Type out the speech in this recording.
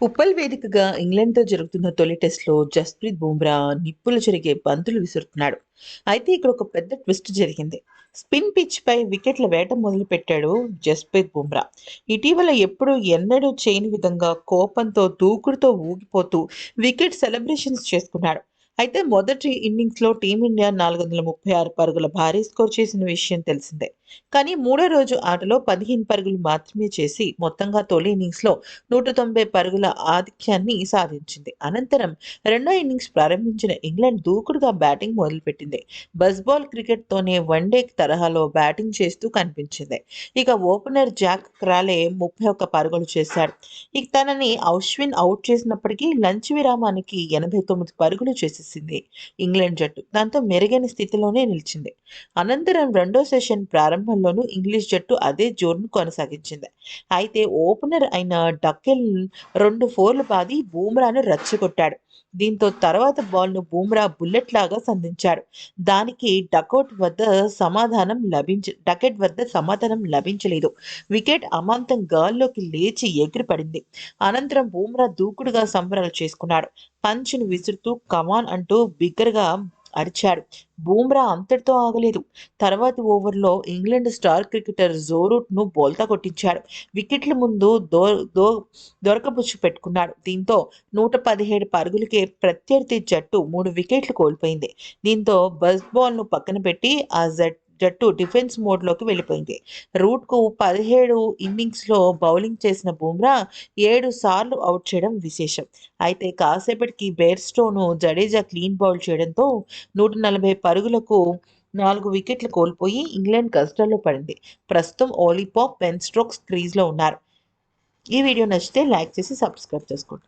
ఉప్పల్ వేదికగా ఇంగ్లాండ్తో జరుగుతున్న తొలి టెస్ట్లో జస్ప్రీత్ బుమ్రా నిప్పులు జరిగే బంతులు విసురుతున్నాడు. అయితే ఇక్కడ ఒక పెద్ద ట్విస్ట్ జరిగింది. స్పిన్ పిచ్ పై వికెట్ల వేట మొదలు పెట్టాడు జస్ప్రీత్ బుమ్రా. ఇటీవల ఎప్పుడూ ఎన్నడూ చేయని విధంగా కోపంతో దూకుడుతో ఊగిపోతూ వికెట్ సెలబ్రేషన్స్ చేసుకున్నాడు. అయితే మొదటి ఇన్నింగ్స్లో టీమిండియా నాలుగు వందల ముప్పై ఆరు పరుగుల భారీ స్కోర్ చేసిన విషయం తెలిసిందే. కానీ మూడో రోజు ఆటలో పదిహేను పరుగులు మాత్రమే చేసి మొత్తంగా తొలి ఇన్నింగ్స్లో నూట తొంభై పరుగుల ఆధిక్యాన్ని సాధించింది. అనంతరం రెండో ఇన్నింగ్స్ ప్రారంభించిన ఇంగ్లాండ్ దూకుడుగా బ్యాటింగ్ మొదలుపెట్టింది. బస్బాల్ క్రికెట్తోనే వన్డే తరహాలో బ్యాటింగ్ చేస్తూ కనిపించింది. ఇక ఓపెనర్ జాక్ క్రాలే ముప్పై ఒక్క పరుగులు చేశాడు. ఇక తనని అశ్విన్ అవుట్ చేసినప్పటికీ లంచ్ విరామానికి ఎనభై తొమ్మిది పరుగులు చేసేసింది ఇంగ్లాండ్ జట్టు దాంతో మెరుగైన స్థితిలోనే నిలిచింది. అనంతరం రెండో సెషన్ ప్రారంభంలోనూ ఇంగ్లీష్ జట్టు అదే జోరును కొనసాగించింది. అయితే ఓపెనర్ అయిన డక్కెల్ రెండు ఫోర్లు బాది బూమ్రాను రచ్చగొట్టాడు. దీంతో తర్వాత బాల్ను బూమ్రా బుల్లెట్ లాగా సంధించాడు. దానికి డకౌట్ వద్ద సమాధానం లభించ డకెట్ వద్ద సమాధానం లభించలేదు. వికెట్ అమాంతం గాల్లోకి లేచి ఎగిరిపడింది. అనంతరం బూమ్రా దూకుడుగా సంబరాలు చేసుకున్నాడు. పంచ్ను విసురుతూ కమాన్ అంటూ బిగ్గరగా అరిచాడు. బూమ్రా అంతటితో ఆగలేదు. తర్వాతి ఓవర్లో ఇంగ్లాండ్ స్టార్ క్రికెటర్ జోరూట్ను బోల్తా కొట్టించాడు. వికెట్ల ముందు దో దో దొరకబుచ్చు పెట్టుకున్నాడు. దీంతో నూట పదిహేడు పరుగులకే ప్రత్యర్థి జట్టు మూడు వికెట్లు కోల్పోయింది. దీంతో బస్ బాల్ను పక్కన పెట్టి ఆ జట్ జట్టు డిఫెన్స్ మోడ్లోకి వెళ్ళిపోయింది. రూట్కు పదిహేడు ఇన్నింగ్స్లో బౌలింగ్ చేసిన బుమ్రా ఏడు సార్లు అవుట్ చేయడం విశేషం. అయితే కాసేపటికి బేర్స్టోను జడేజా క్లీన్ బౌల్ చేయడంతో నూట నలభై పరుగులకు నాలుగు వికెట్లు కోల్పోయి ఇంగ్లాండ్ కష్టాల్లో పడింది. ప్రస్తుతం ఓలీపాప్ పెన్ స్ట్రోక్స్ క్రీజ్లో ఉన్నారు. ఈ వీడియో నచ్చితే లైక్ చేసి సబ్స్క్రైబ్ చేసుకోండి.